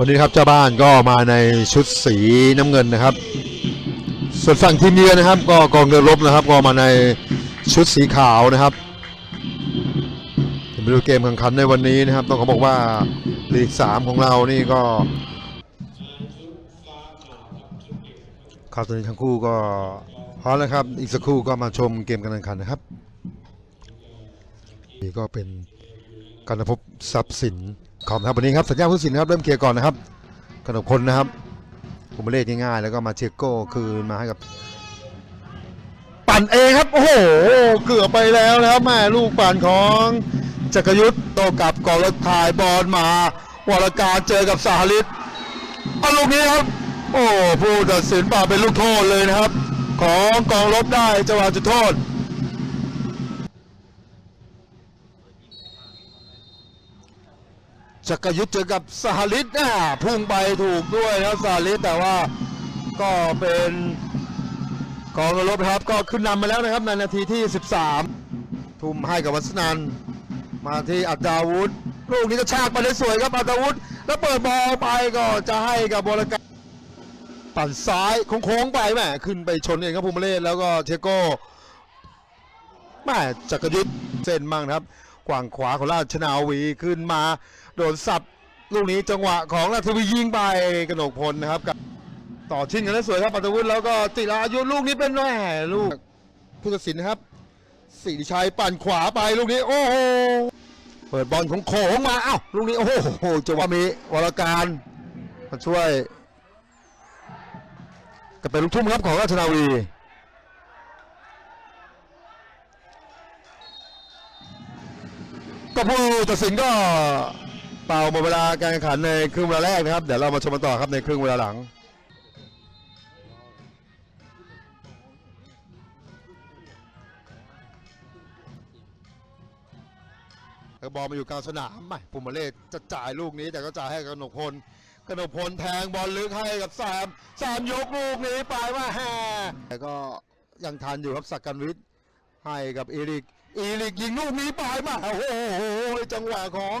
วันนี้ครับเจ้าบ้านก็มาในชุดสีน้ำเงินนะครับ ส่วนฝั่งทีมเยือนนะครับ ก็กองเรือรบนะครับ ก็มาในชุดสีขาวนะครับมาดูเกมแข่งขันในวันนี้นะครับ ต้องขอบอกว่าลีกสามของเรานี่ก็ข่าวตอนนี้ทั้งคู่ก็พร้อมแล้วครับ อีกสักครู่ก็มาชมเกมการแข่งขันนะครับนี่ก็เป็นการพบทรัพย์สิน ของครับวันนี้ครับสัญญาผู้สินครับเริ่มเคลียร์ก่อนนะครับกนกพลนะครับผมมเล่นง่ายๆแล้วก็มาเชยร์โก้คืนมาให้กับ ปั่นเองครับโอ้โหเกือบไปแล้วนะครับแม่ลูกปั่นของจักรยุทธ์โตกับกอนแล้วถ่ายบอลมาวรการเจอกับสาลิตเอาลูกนี้ครับ โอ้ผู้ตัดสินป่าเป็นลูกโทษเลยนะครับ ของกองรบได้จังหวะจุดโทษ จักรยุทธ์เจอกับสหลิตนะพุ่งไปถูกด้วยนะครับสหลิตแต่ว่าก็เป็นกองรบครับก็ขึ้นนำมาแล้วนะครับในนาทีที่ 13 ทุ่มให้กับวัสนันมาที่อัดาวุธลูกนี้ก็ชากไปได้สวยครับอัดาวุธแล้วเปิดบอลไปก็จะให้กับบอลกาปั่นซ้ายโค้งๆไปแหมขึ้นไปชนเองครับภูมิเลศแล้วก็เทโก้แหมจักรยุทธ์เส้นมั่งนะครับ กวางขวาของราชนาวีขึ้นมา โดนสับลูกนี้จังหวะของราชวียิงไปกนกพลนะครับกับต่อชิงกันได้สวยครับปัตวุฒิแล้วก็ติราอายุลูกนี้เป็นแหม่ลูกผู้ตัดสินนะครับสิริชัยปั่นขวาไปลูกนี้ โอ้โหเปิดบอลของโขงมาเอ้าลูกนี้โอ้โหจังหวะมีวรการมาช่วยก็เป็นลูกทุ่มครับของราชนาวี ก็ผู้ตัดสินก็เป่าหมดเวลาการแข่งขันในครึ่งเวลาแรกนะครับ เดี๋ยวเรามาชมกันต่อครับในครึ่งเวลาหลังบอลมาอยู่กลางสนามไม่ปุมมาเลศจะจ่ายลูกนี้ แต่ก็จ่ายให้กับกนกพลกนกพลแทงบอลลึกให้กับแซมแซมยกลูกนี้ไปว่าแฮ่แต่ก็ยังทันอยู่ครับสักกันวิทย์ให้กับอีริก อีริกยิงลูกนี้ไปมาโอ้โหจังหวะของ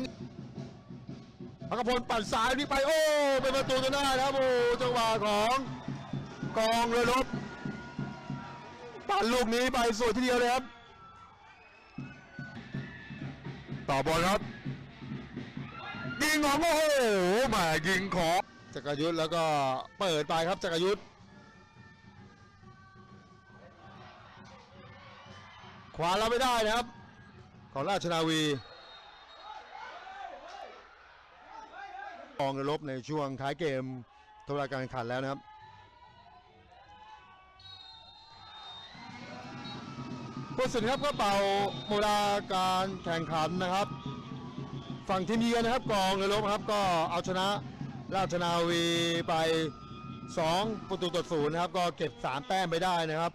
พักพลปั่นซ้ายนี่ไปโอ้เป็นประตูจนได้นะครับโอ้จังหวะของกองเรือรบปั่นลูกนี้ไปสวยทีเดียวเลยครับต่อบอลครับยิงของโอ้โหแหมายิงของจักรยุทธ์แล้วก็เปิดไปครับจักรยุทธ์ ขวาเราไม่ได้นะครับ ของราชนาวีกองรบในช่วงท้ายเกมทวารการแข่งขันแล้วนะครับ ผู้สินครับก็เป่าโมลาการแข่งขันนะครับ ฝั่งทีมเยือนนะครับกองเรือรบครับก็เอาชนะราชนาวีไป 2 ประตูต่อศูนย์นะครับ ก็เก็บ 3 แต้มไปได้นะครับ